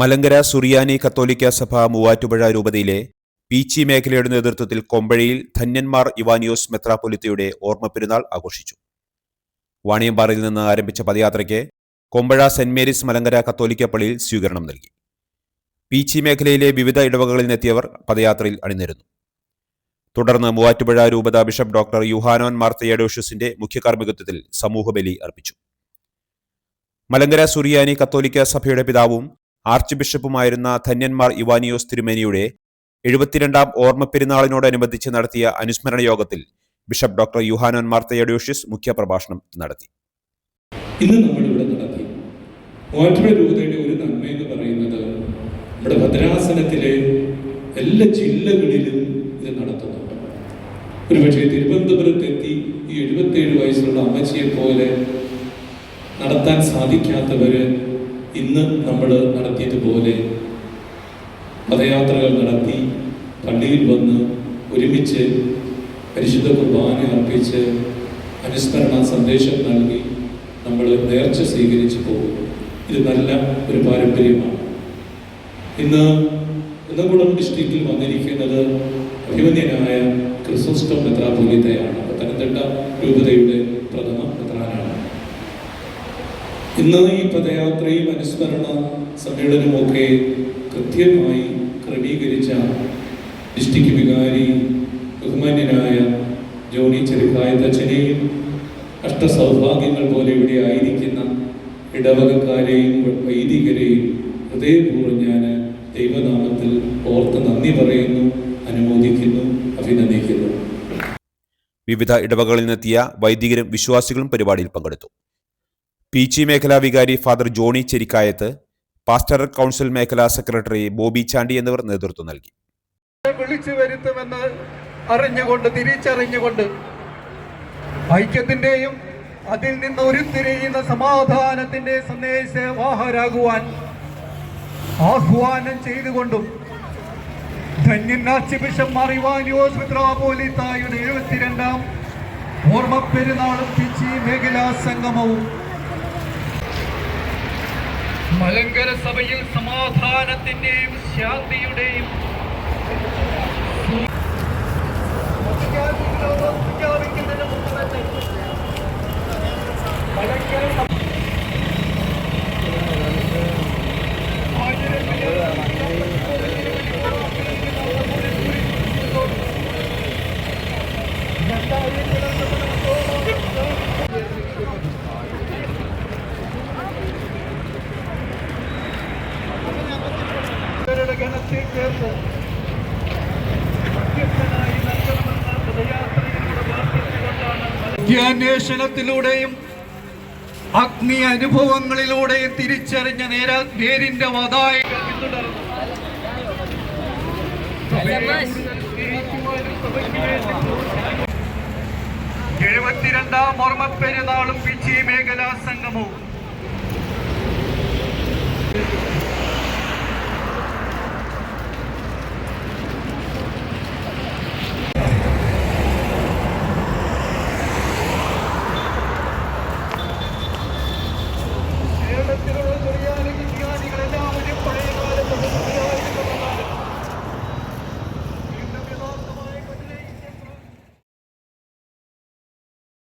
മലങ്കര സുറിയാനി കത്തോലിക്ക സഭ മൂവാറ്റുപുഴ രൂപതയിലെ പീച്ചി മേഖലയുടെ നേതൃത്വത്തിൽ കൊമ്പഴയിൽ ധന്യന്മാർ ഇവാനിയോസ് മെത്രാപൊലിത്തയുടെ ഓർമ്മ പെരുന്നാൾ ആഘോഷിച്ചു. വാണിയമ്പാറയിൽ നിന്ന് ആരംഭിച്ച പദയാത്രയ്ക്ക് കൊമ്പഴ സെന്റ് മേരീസ് മലങ്കര കത്തോലിക്ക പള്ളിയിൽ സ്വീകരണം നൽകി. പീച്ചി മേഖലയിലെ വിവിധ ഇടവകകളിൽ നിന്നെത്തിയവർ പദയാത്രയിൽ അണിനിരുന്നു. തുടർന്ന് മൂവാറ്റുപുഴ രൂപത ബിഷപ്പ് ഡോക്ടർ യുഹാനോൻ മാർത്തയഡോഷ്യസിന്റെ മുഖ്യകാർമ്മികത്വത്തിൽ സമൂഹബലി അർപ്പിച്ചു. മലങ്കര സുറിയാനി കത്തോലിക്ക സഭയുടെ പിതാവും ആർച്ച് ബിഷപ്പുമായിരുന്ന ധന്യന്മാർ ഇവാനിയോസ് തിരുമേനിയുടെ എഴുപത്തിരണ്ടാം ഓർമ്മ പെരുന്നാളിനോടനുബന്ധിച്ച് നടത്തിയ അനുസ്മരണ യോഗത്തിൽ ബിഷപ്പ് ഡോക്ടർ യുഹാനോൻ മാർത്തയഡോഷ്യസ് മുഖ്യപ്രഭാഷണം നടത്തി. ഇന്ന് നമ്മളിവിടെ നടത്തി. മൂവാറ്റുപുഴ രൂപതയുടെ ഒരു നന്മ എന്ന് പറയുന്നത് നമ്മുടെ ഭദ്രാസനത്തിലെ എല്ലാ ജില്ലകളിലും ഇത് നടത്തുന്നുണ്ട്. ഒരുപക്ഷെ തിരുവനന്തപുരത്തെത്തി ഈ എഴുപത്തേഴ് വയസ്സുള്ള അമ്മച്ചിയെ പോലെ നടത്താൻ സാധിക്കാത്തവര് ഇന്ന് നമ്മൾ നടത്തിയതുപോലെ പദയാത്രകൾ നടത്തി പള്ളിയിൽ വന്ന് ഒരുമിച്ച് പരിശുദ്ധ കുർബാന അർപ്പിച്ച് അനുസ്മരണ സന്ദേശം നൽകി നമ്മൾ നേർച്ച സ്വീകരിച്ചു പോകും ഇത് നല്ല ഒരു പാരമ്പര്യമാണ്. ഇന്ന് കുന്നംകുളം ഡിസ്ട്രിക്റ്റിൽ വന്നിരിക്കുന്നത് അഭിമന്യനായ ക്രിസോസ്റ്റം മെത്രാപൊലിത്തയാണ് പത്തനംതിട്ട രൂപതയുടെ പ്രഥമ ഇന്ന് ഈ പദയാത്രയും അനുസ്മരണ സമ്മേളനമൊക്കെ കൃത്യമായി ക്രമീകരിച്ച ഡിസ്ട്രിക്ട് വികാരി ബഹുമാന്യനായ ജോണി ചെറുക്കായത്തച്ഛനെയും അഷ്ടസൗഭാഗ്യങ്ങൾ പോലെ ഇവിടെ ആയിരിക്കുന്ന ഇടവകക്കാരെയും വൈദികരെയും ഹൃദയപൂർവം ഞാൻ ദൈവനാമത്തിൽ ഓർത്ത് നന്ദി പറയുന്നു അനുമോദിക്കുന്നു അഭിനന്ദിക്കുന്നു. വിവിധ ഇടവകളിൽ നിന്നെത്തിയ വൈദികരും വിശ്വാസികളും പരിപാടിയിൽ പങ്കെടുത്തു. പീച്ചി മേഖലാ വികാരി father Johny Cherikkayath pastoral council മേഖലാ സെക്രട്ടറി ബോബി ചാണ്ടി എന്നിവർ നേതൃത്വം നൽകി. വിളിച്ചു വരുത്തുമെന്ന് അറിഞ്ഞുകൊണ്ട് തിരിച്ചറിഞ്ഞുകൊണ്ട് ഐക്യത്തിന്റെയും അതിൽ നിന്ന് ഉരുത്തിരിയുന്ന സമാധാനത്തിന്റെ സന്ദേശവാഹരാകുവാൻ ആഹ്വാനം ചെയ്തുകൊണ്ടും ധന്യനാച്ചി ബിഷപ്പ് മിത്രാപോലിത്തായുടെ എഴുപത്തിരണ്ടാം ഓർമ്മ പെരുന്നാളും പിച്ചി മേഖലാ സംഗമവും മലങ്കര സഭയിൽ സമാധാനത്തിന്റെയും ശാന്തിയുടെയും ചേർത്ത് അഗ്നി അനുഭവങ്ങളിലൂടെയും തിരിച്ചറിഞ്ഞ നേര നേരിന്റെ വധായ എഴുപത്തിരണ്ടാം ഓർമ്മപ്പെരുന്നാളും പിച്ചി മേഖലാ സംഗമവും.